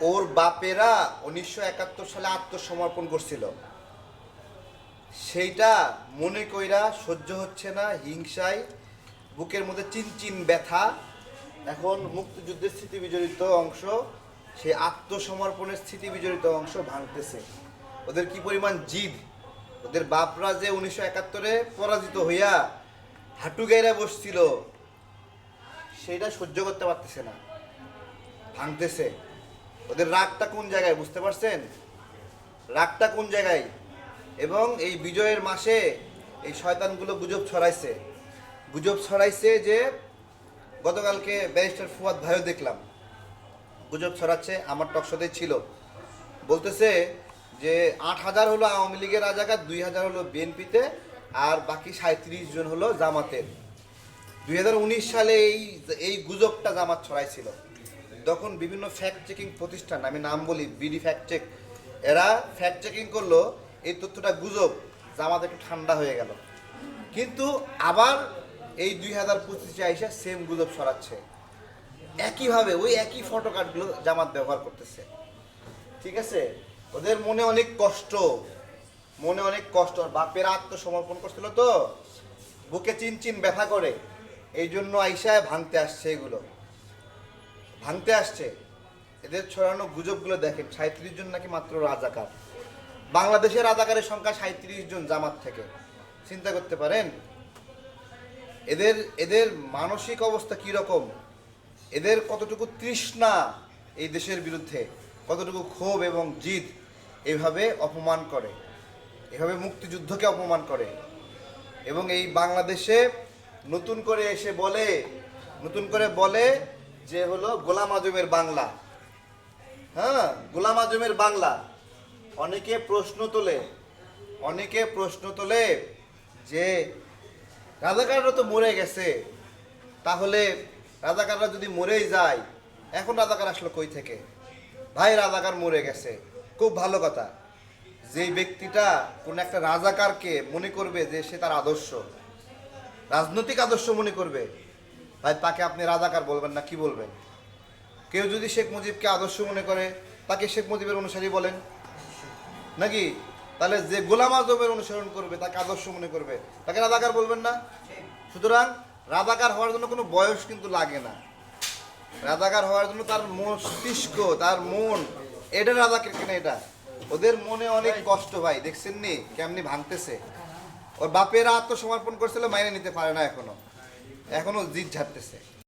ওর বাপেরা উনিশশো একাত্তর সালে আত্মসমর্পণ করছিল। সেইটা মনে কইরা সহ্য হচ্ছে না, হিংসায়, বুকের মধ্যে চিনচিন ব্যথা। এখন মুক্তিযুদ্ধের স্মৃতি বিজড়িত অংশ, সেই আত্মসমর্পণের স্মৃতি বিজড়িত অংশ ভাঙতেছে। ওদের কি পরিমাণ জিদ? ওদের বাপরা যে উনিশশো একাত্তরে পরাজিত হইয়া হাঁটু গাইরা বসছিল, সেইটা সহ্য করতে পারতেছে না। ভাঙতেছে। ওদের রাগটা কোন জায়গায়, বুঝতে পারছেন? রাগটা কোন জায়গায়? এবং এই বিজয়ের মাসে এই শয়তানগুলো গুজব ছড়াইছে। গুজব ছড়াইছে যে গতকালকে ব্যারিস্টার ফুয়াদ ভাইও দেখলাম। গুজব ছড়াচ্ছে, আমার টকশোতে ছিল। বলতেছে যে আট হাজার হলো আওয়ামী লীগের রাজাকার, দুই হাজার হলো বিএনপিতে, আর বাকি সাঁত্রিশ জন হলো জামাতের। দুই হাজার উনিশ সালে এই এই গুজবটা জামাত ছড়াইছিল। তখন বিভিন্ন ফ্যাক্ট চেকিং প্রতিষ্ঠান, আমি নাম বলি বিডি ফ্যাক্ট চেক এরা ফ্যাক্ট চেকিং করল, এই তথ্যটা গুজব জামাত একটু ঠান্ডা হয়ে গেল। কিন্তু আবার এই দুই হাজার পঁচিশে আইসা সেম গুজব সরাচ্ছে একইভাবে ওই একই ফটো কার্ডগুলো জামাত ব্যবহার করতেছে। ঠিক আছে? ওদের মনে অনেক কষ্ট, মনে অনেক কষ্ট। বাপের আত্মসমর্পণ করছিল তো, বুকে চিন চিন ব্যথা করে। এই জন্য আইসায় ভাঙতে আসছে এগুলো। ভাঙতে আসছে। এদের ছড়ানো গুজবগুলো দেখেন সাঁত্রিশ জন নাকি মাত্র রাজাকার। বাংলাদেশের রাজাকারের সংখ্যা সাঁত্রিশ জন জামাত থেকে। চিন্তা করতে পারেন, এদের এদের মানসিক অবস্থা কি রকম? এদের কতটুকু তৃষ্ণা এই দেশের বিরুদ্ধে? কতটুকু ক্ষোভ এবং জিদ এভাবে অপমান করে? এভাবে মুক্তিযুদ্ধকে অপমান করে? এবং এই বাংলাদেশে নতুন করে এসে বলে, নতুন করে বলে যে হলো গোলাম আজমের বাংলা। হ্যাঁ গোলাম আজমের বাংলা। অনেকে প্রশ্ন তোলে, অনেকে প্রশ্ন তোলে যে, রাজাকাররা তো মরে গেছে, তাহলে রাজাকাররা যদি মরেই যায়, এখন রাজাকার আসলো কই থেকে? ভাই, রাজাকার মরে গেছে। খুব ভালো কথা। যেই ব্যক্তিটা কোন একটা রাজাকারকে মনে করবে যে সে তার আদর্শ, রাজনৈতিক আদর্শ মনে করবে ভাই, তাকে আপনি রাজাকার বলবেন না, কি বলবেন? কেউ যদি শেখ মুজিবকে আদর্শ মনে করে, তাকে শেখ মুজিবের অনুসারী বলেন। নাকি? তাহলে যে গোলাম আজমের অনুসরণ করবে, তাকে আদর্শ মনে করবে। তাকে রাজাকার বলবেন না? সুতরাং রাজাকার হওয়ার জন্য কোনো বয়স কিন্তু লাগে না। রাজাকার হওয়ার জন্য তার মস্তিষ্ক, তার মন, এটা রাজাকার কিনা, এটা। ওদের মনে অনেক কষ্ট ভাই দেখছেন নি কেমনি ভাঙতেছে। ওর বাপেরা আত্মসমর্পণ করছিল, মাইনে নিতে পারে না এখনও। এখনও জিদ ঝাড়তেছে